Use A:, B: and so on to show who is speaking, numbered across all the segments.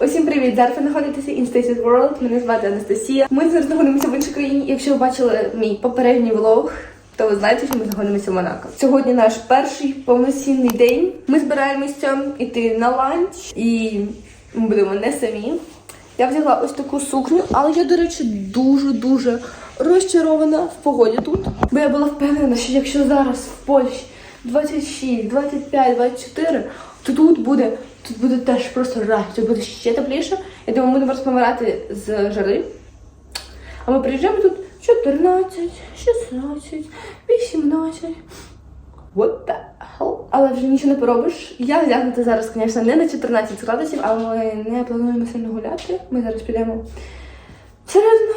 A: Усім привіт! Зараз ви знаходитеся in Stacy's World. Мене звати Анастасія. Ми зараз знаходимося в іншій країні. Якщо ви бачили мій попередній влог, то ви знаєте, що ми знаходимося в Монако. Сьогодні наш перший повноцінний день. Ми збираємося йти на ланч, і ми будемо не самі. Я взяла ось таку сукню, але я, до речі, дуже-дуже розчарована в погоді тут. Бо я була впевнена, що якщо зараз в Польщі 26, 25, 24, то тут буде, тут буде теж просто рай, тут буде ще тепліше. Я думаю, ми будемо розпомирати з жари. А ми приїжджаємо тут 14, 16, 18. What the hell? Але вже нічого не поробиш. Я вдягнута зараз, звісно, не на 14 градусів, але ми не плануємо сильно гуляти. Ми зараз підемо всередину.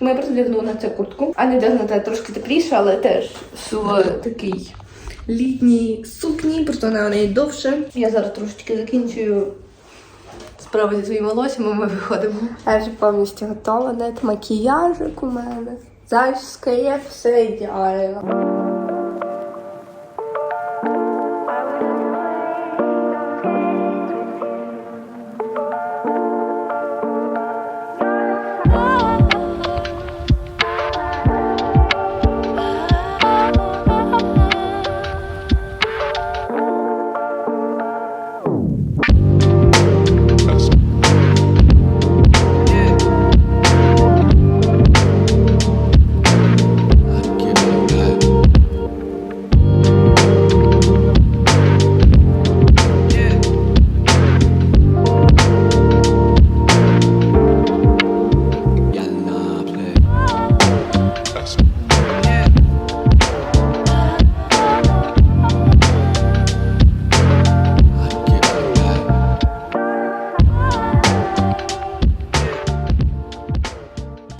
A: Ми просто вдягнула на цю куртку. А не вдягнута трошки тепліше, але теж в такий літній сукні, просто вона у неї довше. Я зараз трошечки закінчую справи зі своїм волоссям, і ми виходимо. Я вже повністю готова, навіть макіяжик у мене. Зачіска є, все ідеально.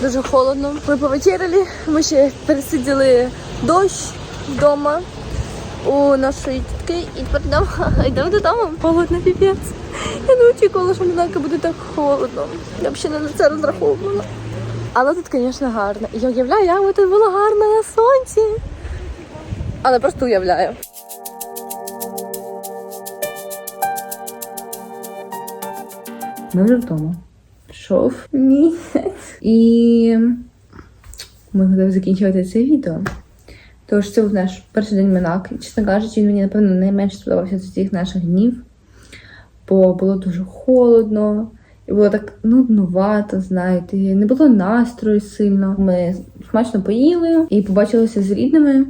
A: Дуже холодно. Ми повечеряли. Ми ще пересиділи дощ вдома у нашої тітки і тепер йдемо, йдемо додому. Холодно, піпець. Я не очікувала, що Монако буде так холодно. Я ще не на це розраховувала. Але тут, звісно, гарно. Я уявляю, як тут було гарно на сонці. Але просто уявляю.
B: Ми вже вдома. Пішов місяць. І ми готові закінчувати це відео. Тож це був наш перший день Монак. Чесно кажучи, він мені, напевно, найменше сподобався з усіх наших днів, бо було дуже холодно, і було так нуднувато, знаєте, не було настрою сильно. Ми смачно поїли і побачилися з рідними,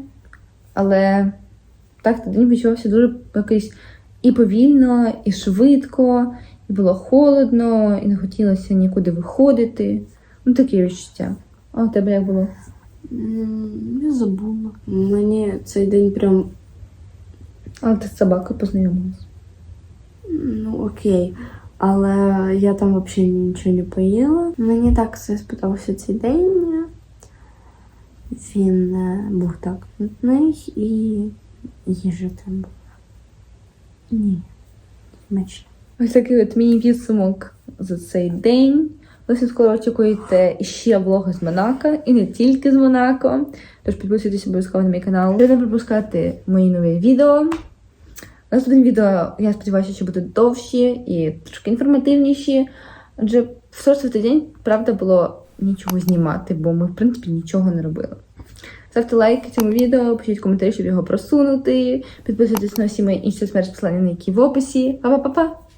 B: але так той день відчувався дуже якийсь і повільно, і швидко, було холодно, і не хотілося нікуди виходити. Ну, таке відчуття. А у тебе як було?
C: Я забула. Мені цей день прям
B: А ти з собакою познайомилась.
C: ну окей. Але я там взагалі нічого не поїла. Мені так все сподобався цей день. Він е, був так нудний і їжа там була. Ні. Смачно.
B: Ось такий от мій підсумок за цей день. Ви все скоро очікуєте ще влоги з Монако, і не тільки з Монако. Тож підписуйтесь обов'язково на мій канал. Щоб не пропускати мої нові відео. Наступне відео, я сподіваюся, що буде довші і трошки інформативніші. Адже в 40 день, правда, було нічого знімати, бо ми, в принципі, нічого не робили. Ставте лайки цьому відео, пишіть коментарі, щоб його просунути. Підписуйтесь на всі мої інші соцмережі, посилання які в описі. Па-па-па-па!